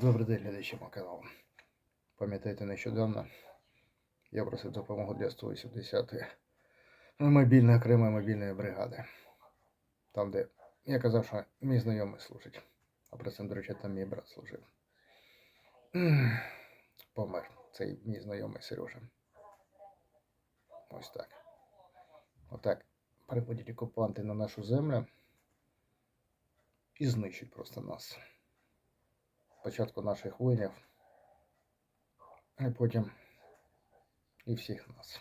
Добрий день, глядачі мого каналу. Пам'ятаєте, нещодавно я просив допомогу для 180-ї мобільної окремої мобільної бригади. Там, де я казав, що мій знайомий служить. А при цьому, до речі, там мій брат служив. Помер цей мій знайомий Сережа. Ось так. Отак приходять окупанти на нашу землю і знищують просто нас спочатку наших воїнів, а потім і всіх нас.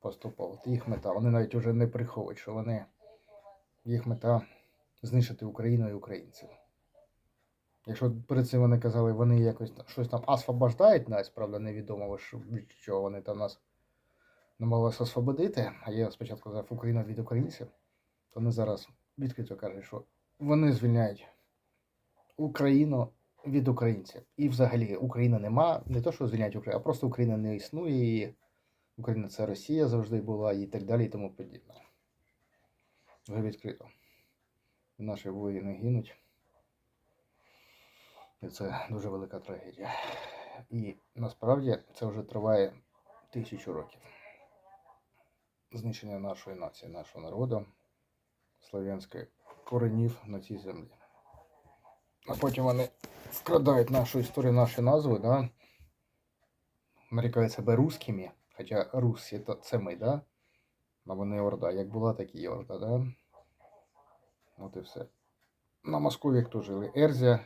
Поступово. Їх мета. Вони навіть уже не приховують, що вони їх мета знищити Україну і українців. Якщо перед цим вони казали, вони якось щось там освобождають нас, правда, невідомо, від чого вони там нас намагалися освободити, а я спочатку казав Україна від українців, то вони зараз відкрито кажуть, що вони звільняють Україну від українців. І взагалі Україна нема, не то, що звільняють Україну, а просто Україна не існує. І Україна це Росія завжди була і так далі, і тому подібне. Вже відкрито. Наші воїни гинуть. І це дуже велика трагедія. І насправді це вже триває тисячу років. Знищення нашої нації, нашого народу, слов'янських коренів на цій землі. А потім вони вкрадають нашу історію, наші назви, да? нарікають себе русскими, хоча русі то це ми, да? А вони Орда. Як була, так і Орда, да? От і все. На Москові хто жили? Ерзя,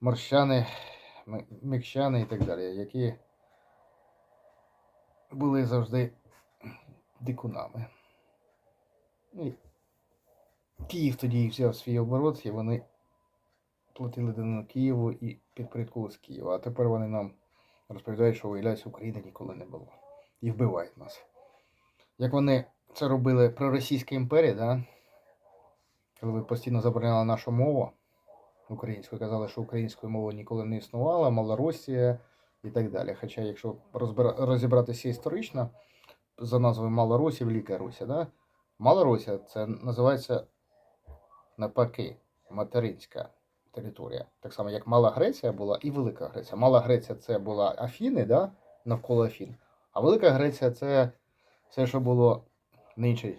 морщани, мікщани і так далі, які були завжди дикунами. І Київ тоді взяв свій оборот, і вони платили данину Києву і підпорядковувалися Києва. А тепер вони нам розповідають, що виявляється, України ніколи не було. І вбивають нас. Як вони це робили при Російській імперії, да? коли ви постійно забороняли нашу мову українську, казали, що української мови ніколи не існувало, Малоросія і так далі. Хоча, якщо розібратися історично, за назвою Малоросія, Велика Руся, да? Малоросія це називається навпаки материнська територія. Так само, як Мала Греція була і Велика Греція. Мала Греція це була Афіни, да? навколо Афін. А Велика Греція це все, що було в іншій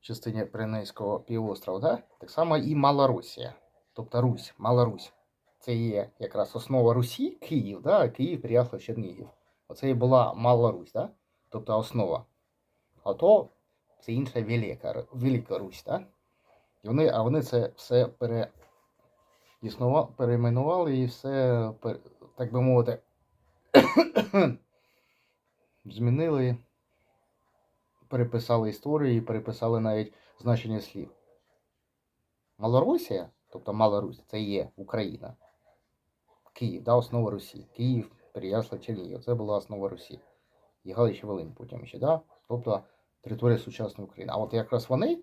частині Пиренейського півострова. Да? Так само і Мала Росія. Тобто Русь, Мала Русь. Це є якраз основа Русі, Київ, да? Київ Переяслав Чернігів. Оце і була Мала Русь, да? тобто основа. А то це інша Велика, Велика Русь. Да? І вони, а вони це все пере, існува, перейменували і все, так би мовити, змінили, переписали історію і переписали навіть значення слів. Малоросія, тобто Мала Русь, це є Україна. Київ, да, основа Русі. Київ, Переяслав, Чернігів. Це була основа Русі. І Галич Волинь потім ще, да? тобто територія сучасної України. А от якраз вони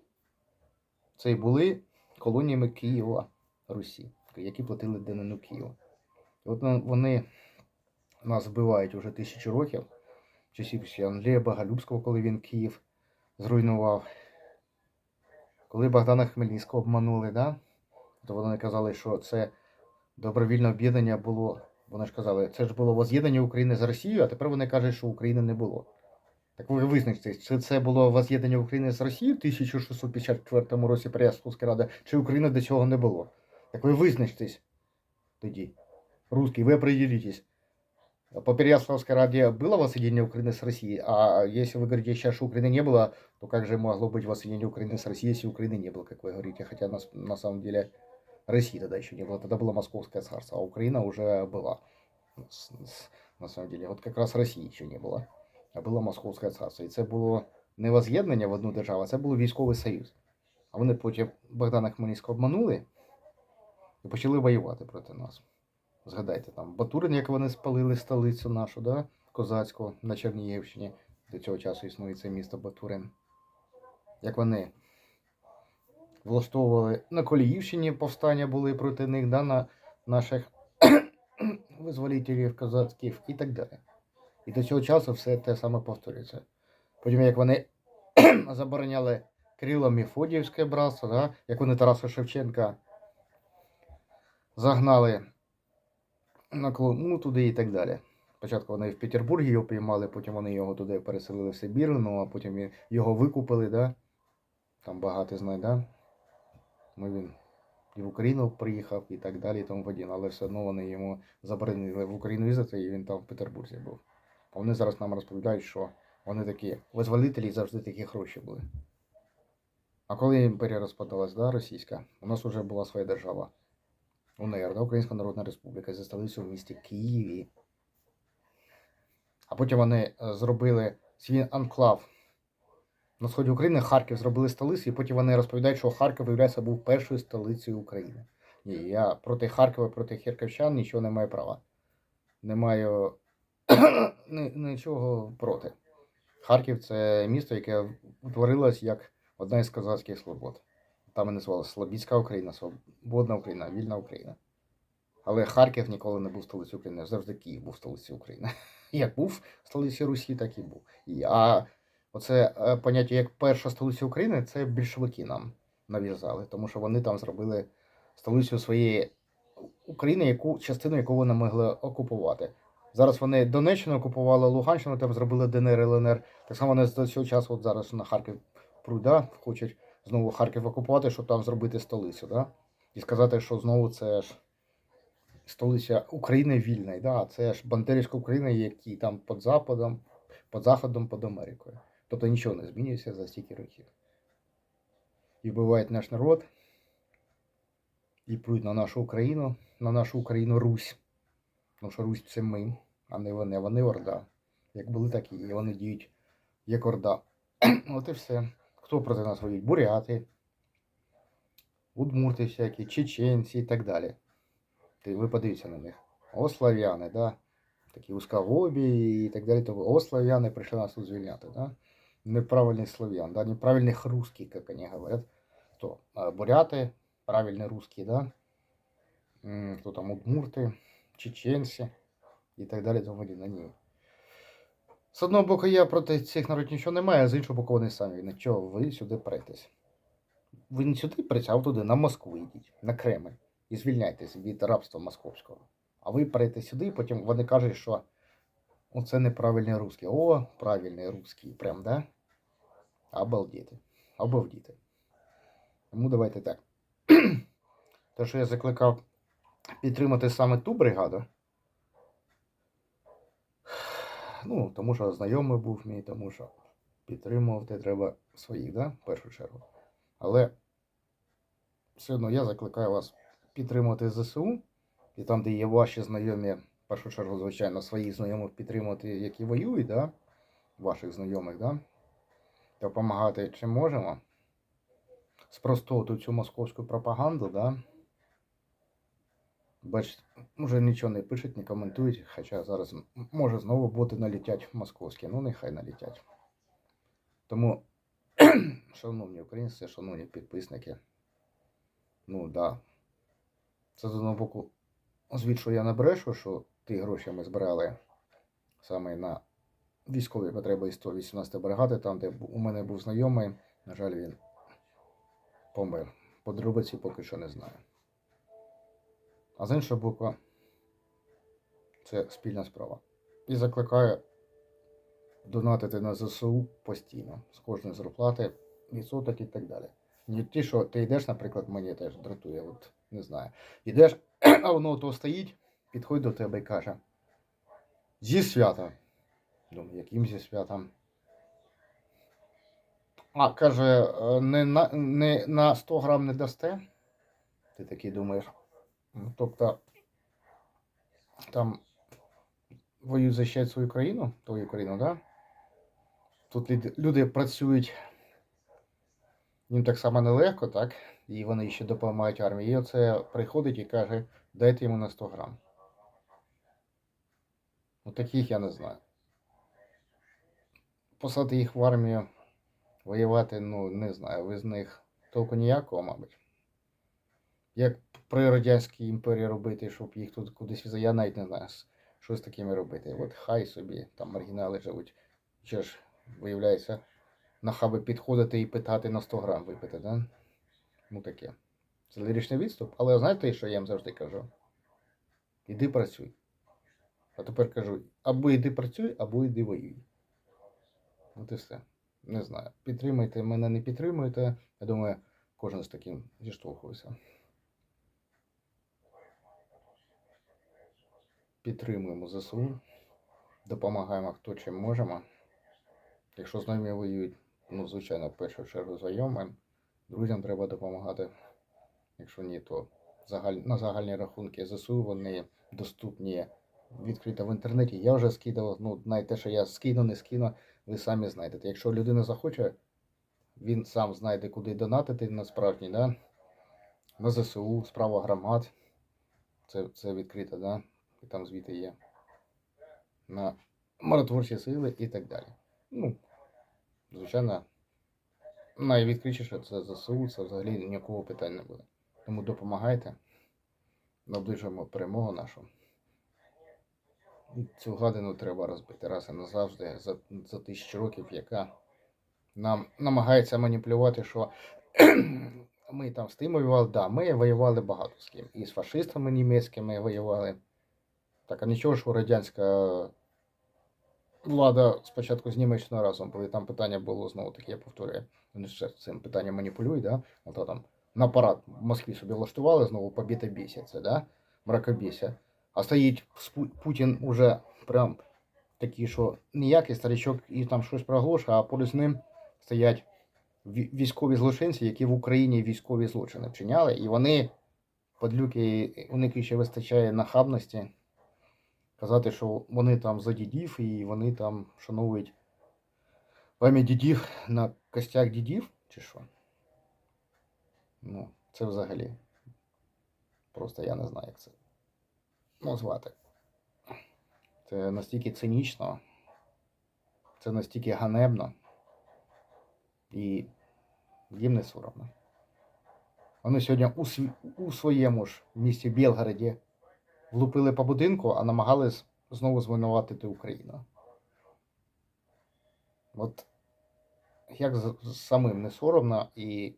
це і були колоніями Києва Русі, які платили данину Києву. І от вони нас вбивають уже тисячу років, часів Андрія Боголюбського, коли він Київ зруйнував. Коли Богдана Хмельницького обманули, да? то вони казали, що це добровільне об'єднання було. Вони ж казали, це ж було воз'єднання України з Росією, а тепер вони кажуть, що України не було. Так ви визначте, чи це було воз'єднання України з Росією в 1654 році при Ясковській чи України до цього не було. Так ви визначтесь тоді. Русский, вы определитесь. По Переяславской Раде было воссоединение Украины с Россией, а если вы говорите сейчас, что Украины не было, то как же могло быть воссоединение Украины с Россией, если Украины не было, как вы говорите? Хотя на, с- на самом деле России тогда еще не было, тогда было Московское царство, а Украина уже была. С- с- На самом деле, вот как раз Росії еще не було, а було Московське царство. І це було не воз'єднання в одну державу, а це був військовий союз. А вони потім Богдана Хмельницького обманули і почали воювати проти нас. Згадайте там Батурин, як вони спалили столицю нашу, да? козацьку на Чернігівщині. До цього часу існує це місто Батурин. Як вони влаштовували на Коліївщині повстання були проти них, да? на наших визволителів козацьких і так далі. І до цього часу все те саме повторюється. Потім, як вони забороняли Кирило Мефодіївське братство, да? як вони Тараса Шевченка загнали на Колому туди і так далі. Спочатку вони в Петербургі його піймали, потім вони його туди переселили в Сибір, ну а потім його викупили, да? Там багато знає, да? Ну він і в Україну приїхав і так далі, і тому подібне. Але все одно вони йому заборонили в Україну їздити, і він там в Петербурзі був. А вони зараз нам розповідають, що вони такі визволителі завжди такі хороші були. А коли імперія розпадалась, да, російська, у нас вже була своя держава. УНР, да, Українська Народна Республіка, зі столицею в місті Києві. А потім вони е, зробили свій анклав на сході України, Харків зробили столицю, і потім вони розповідають, що Харків, виявляється, був першою столицею України. Ні, я проти Харкова, проти харківчан нічого не маю права. Не маю нічого проти. Харків це місто, яке утворилось як одна із козацьких свобод. Там і називалося Слобідська Україна, Свободна Україна, Вільна Україна. Але Харків ніколи не був столицею України, завжди Київ був столицею України. Як був столицею Русі, так і був. А оце е, поняття як перша столиця України, це більшовики нам нав'язали, тому що вони там зробили столицю своєї України, яку частину яку вони могли окупувати. Зараз вони Донеччину окупували, Луганщину там зробили ДНР, ЛНР. Так само вони з цього часу, от зараз на Харків пруть, да, хочуть знову Харків окупувати, щоб там зробити столицю, да? І сказати, що знову це ж столиця України вільної, да? це ж Бандерівська Україна, які там під Западом, під Заходом, під Америкою. Тобто нічого не змінюється за стільки років. І вбивають наш народ, і пруть на нашу Україну, на нашу Україну Русь. Тому що Русь це ми, а не вони, вони Орда. Як були, так і. Вони діють як Орда. От і все. Хто проти нас воюють? Буряти, удмурти всякі, чеченці і так далі. Ти ви подивіться на них. О, слав'яни, да? такі узколобі і так далі. О, слав'яни прийшли нас звільняти. Да? Неправильних слав'ян, да? неправильних русских, як вони говорять. То буряти, правильні русські, да? М, хто там удмурти, чеченці і так далі. Тому подібне. З одного боку, я проти цих народів нічого не маю, а з іншого боку, вони самі. На чого ви сюди претесь? Ви не сюди прете, а туди, на Москву йдіть, на Кремль. І звільняйтесь від рабства московського. А ви прете сюди, і потім вони кажуть, що оце неправильний русський. О, правильний русський. Прям, да? Обалдіти. Обалдіти. Тому давайте так. Те, що я закликав підтримати саме ту бригаду. Ну, тому що знайомий був мій, тому що підтримувати треба своїх, да? в першу чергу. Але все одно я закликаю вас підтримувати ЗСУ, і там, де є ваші знайомі, в першу чергу, звичайно, своїх знайомих підтримувати, які воюють, да? ваших знайомих, да? допомагати чим можемо. Спростовувати цю московську пропаганду, да? Бачите, вже нічого не пишуть, не коментують, хоча зараз може знову боти налітять московські, ну нехай налітять. Тому, шановні українці, шановні підписники, ну да. Це з одного боку, звід, що я не брешу, що ті гроші ми збирали саме на військові потреби із 118 бригади, там, де у мене був знайомий, на жаль, він помер. Подробиці поки що не знаю. А з іншого боку, це спільна справа. І закликаю донатити на ЗСУ постійно, з кожної зарплати, відсоток і так далі. Не ті, що ти йдеш, наприклад, мені теж дратує, от не знаю. Йдеш, а воно то стоїть, підходить до тебе і каже: Зі свята. Думаю, яким зі святом? А, каже, «Е, не на, не на 100 грам не дасте. Ти такий думаєш. Ну, Тобто там воюють захищають свою країну, твою країну, да? Тут люди, працюють, їм так само нелегко, так? І вони ще допомагають армії. І оце приходить і каже, дайте йому на 100 грам. Ну таких я не знаю. Послати їх в армію воювати, ну, не знаю, ви з них толку ніякого, мабуть. Як при Радянській імперії робити, щоб їх тут кудись віза, я навіть не знаю, такими робити. От хай собі там маргінали живуть. Чи ж, виявляється, на хаби підходити і питати на 100 грам випити, да? Ну таке. Це ліричний відступ, але знаєте, що я їм завжди кажу? іди працюй. А тепер кажу, або йди працюй, або йди воюй. От і все. Не знаю. Підтримуйте мене, не підтримуєте. Я думаю, кожен з таким зіштовхується. Підтримуємо ЗСУ, допомагаємо хто чим можемо. Якщо знайомі воюють, ну, звичайно, в першу чергу знайомим. Друзям треба допомагати. Якщо ні, то загаль... на загальні рахунки ЗСУ вони доступні відкрито в інтернеті. Я вже скидав, ну, знаєте, що я скину, не скину, ви самі знайдете. Якщо людина захоче, він сам знайде, куди донатити насправді, да? на ЗСУ, справа громад. Це, це відкрито, да? І там звіти є. На миротворчі сили і так далі. Ну, звичайно, найвідкритіше це ЗСУ, це взагалі ніякого питань не буде. Тому допомагайте, наближуємо перемогу нашу. Цю гадину треба розбити раз і назавжди за, за тисячу років, яка нам намагається маніпулювати, що ми там з тим воювали, да, ми воювали багато з ким. І з фашистами німецькими воювали. Так, а нічого, що радянська влада спочатку з Німеччиною разом були. Там питання було знову таки, я повторюю. Вони ж цим питанням маніпулюють, да? А то там на парад в Москві собі влаштували знову побіта бісяться, да? Мракобіся. А стоїть Путін уже прям такий, що ніякий старичок і там щось проголошує, а поруч з ним стоять військові злочинці, які в Україні військові злочини вчиняли, і вони, подлюки, у них ще вистачає нахабності казати, що вони там за дідів і вони там шанують пам'ять дідів на костях дідів, чи що? Ну, це взагалі. Просто я не знаю, як це назвати. Це настільки цинічно, це настільки ганебно. І їм не соромно. Вони сьогодні у, сві- у своєму ж місті Білгороді влупили по будинку, а намагались знову звинуватити Україну. От як самим не соромно і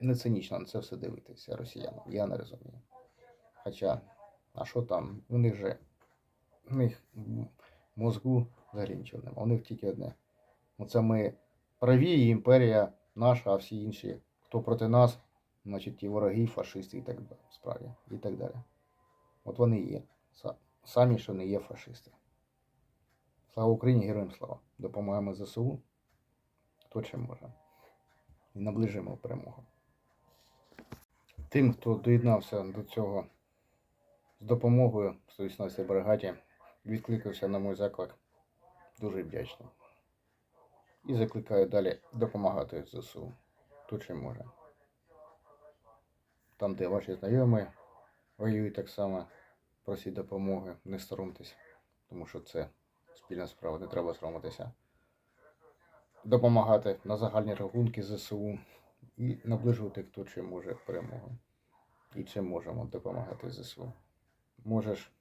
не цинічно на це все дивитися росіянам, я не розумію. Хоча, а що там? У них же у них м- мозку взагалі нічого немає. У них тільки одне. Оце ми праві, і імперія наша, а всі інші, хто проти нас, значить ті вороги, і фашисти і так далі. Справді, і так далі. От вони є. Самі, що не є фашисти. Слава Україні, героям слава! Допомагаємо ЗСУ, хто чим може. І наближимо перемогу. Тим, хто доєднався до цього з допомогою 118 бригаді, відкликався на мій заклик. Дуже вдячний. І закликаю далі допомагати ЗСУ, хто чим може. Там, де ваші знайомі воюють так само, просіть допомоги, не соромтесь, тому що це спільна справа, не треба соромитися. Допомагати на загальні рахунки ЗСУ і наближувати, хто чим може перемогу. І чим можемо допомагати ЗСУ. Можеш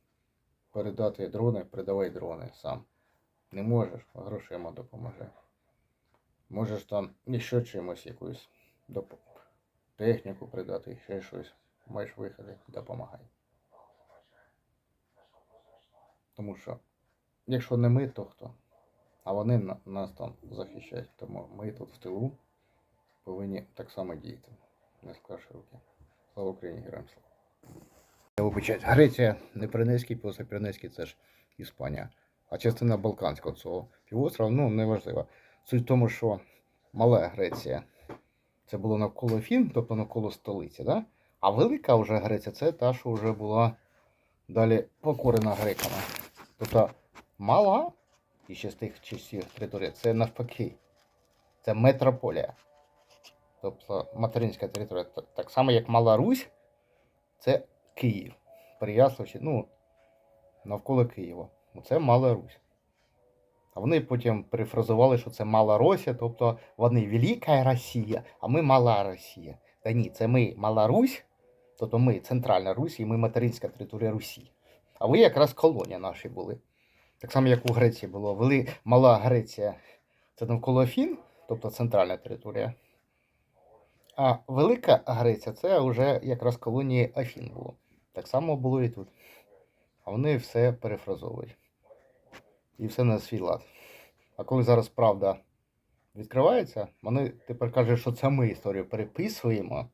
передати дрони, передавай дрони сам. Не можеш, грошима допоможи. Можеш там ще чимось якусь доп... техніку придати, ще щось. Маєш виходи, допомагай. Тому що, якщо не ми, то хто? А вони нас там захищають. Тому ми тут в тилу повинні так само діяти. Не склавши руки. Слава Україні, героям слава. Я вибачаюсь, Греція не Пиренейський, Пиренейський це ж Іспанія. А частина Балканського цього півострова, ну, неважливо. Суть в тому, що мала Греція це було навколо Фін, тобто навколо столиці, да? А велика вже Греція це та, що вже була далі покорена греками. Тобто мала і ще з тих часів територія, це навпаки. Це метрополія. Тобто материнська територія. Так само, як Мала Русь, це Київ. Переяслав, чи- ну, навколо Києва. Це Мала Русь. А вони потім перефразували, що це Мала Росія, тобто вони Велика Росія, а ми Мала Росія. Та ні, це ми Мала Русь, тобто ми Центральна Русь і ми материнська територія Русі. А ви якраз колонія наші були. Так само, як у Греції було. Вели Мала Греція це навколо Афін, тобто центральна територія. А Велика Греція це вже якраз колонії Афін було. Так само було і тут. а вони все перефразовують. І все на свій лад. А коли зараз правда відкривається, вони тепер кажуть, що це ми історію переписуємо.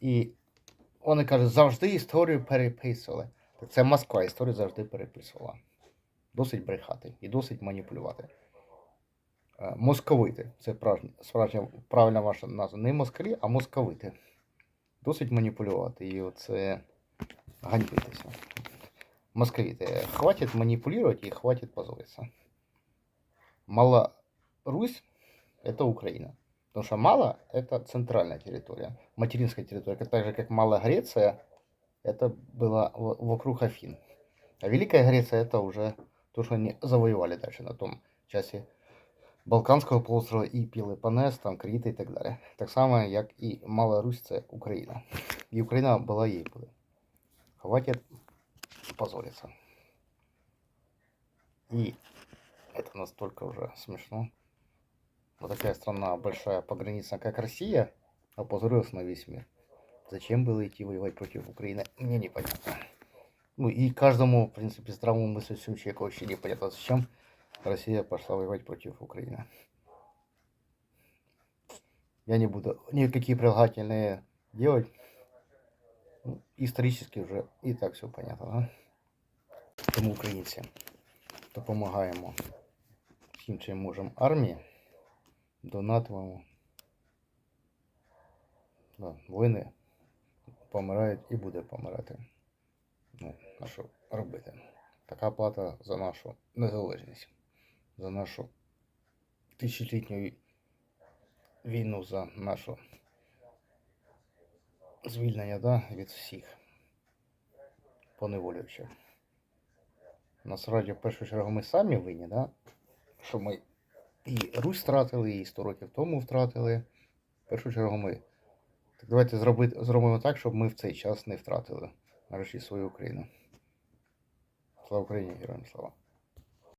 І вони кажуть, завжди історію переписували. Так це Москва історію завжди переписувала. Досить брехати і досить маніпулювати. Е, Московити. Це справжня, правильна ваша назва. Не москалі, а московити. Досить маніпулювати. І оце ганьбитися. Московиты, хватит манипулировать и хватит позориться. Мала Русь – это Украина. Потому что Мала – это центральная территория, материнская территория, как- так же, как Малая Греция – это было в- вокруг Афин. А Великая Греция – это уже то, что они завоевали дальше на том части Балканского полуострова и Пелопонес, там Кріт і так далі. Так само, як і Мала Русь – це Україна. І Україна була їй буде. Хватит позориться. И это настолько уже смешно. Вот такая страна большая, пограничная, как Россия, опозорилась на весь мир. Зачем было идти воевать против Украины, мне непонятно. Ну и каждому, в принципе, здравому мыслящему человеку вообще непонятно, зачем Россия пошла воевать против Украины. Я не буду никакие прилагательные делать. Ну, Исторически уже и так все понятно, да? Тому українці допомагаємо всім, чим можемо армії, Донатимо. Да, воїни помирають і буде помирати. Ну, а що робити? Така плата за нашу незалежність, за нашу тисячолітню війну, за нашу звільнення да, від всіх поневолюючих. Насправді, в першу чергу, ми самі винні, да? що ми і Русь втратили, і 100 років тому втратили. В першу чергу ми. Так давайте зробити, зробимо так, щоб ми в цей час не втратили нарешті свою Україну. Слава Україні, героям слава!